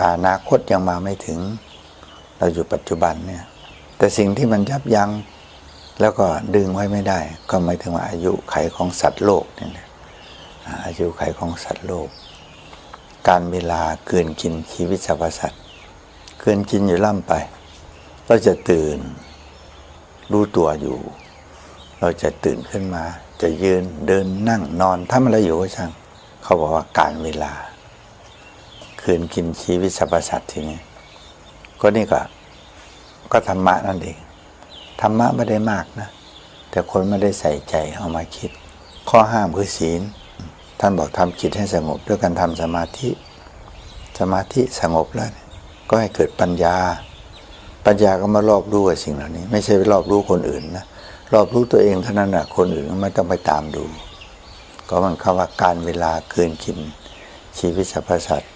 อนาคตยังมาไม่ถึง เราอยู่ปัจจุบันเนี่ย แต่สิ่งที่มันยับยั้งแล้วก็ดึงไว้ไม่ได้ ก็หมายถึงว่าอายุไขของสัตว์โลกเนี่ยนะอายุไขของสัตว์โลก การเวลาเกินกินชีวิตสรรพสัตว์เกินกินอยู่ล่ำไปก็จะตื่นรู้ตัวอยู่ เราจะตื่นขึ้นมา จะยืนเดินนั่งนอนทำอะไรอยู่ก็ช่าง เขาบอกว่าการเวลา คืนกินชีวิตสรรพสัตว์ทีนี้ก็นี่ก็ ก็ธรรมะนั่นเองธรรมะไม่ได้มากนะ แต่คนไม่ได้ใส่ใจเอามาคิด ข้อห้ามคือศีล ท่านบอกทำจิตให้สงบด้วยการทำสมาธิ สมาธิสงบแล้ว ก็ให้เกิดปัญญา ปัญญาก็มารอบรู้กับสิ่งเหล่านี้ ไม่ใช่ไปรอบรู้คนอื่นนะรอบรู้ตัวเองเท่านั้นนะคนอื่นไม่ต้องไปตามดู ก็มันคำว่าการเวลาเกินกินชีวิตสรรพสัตว์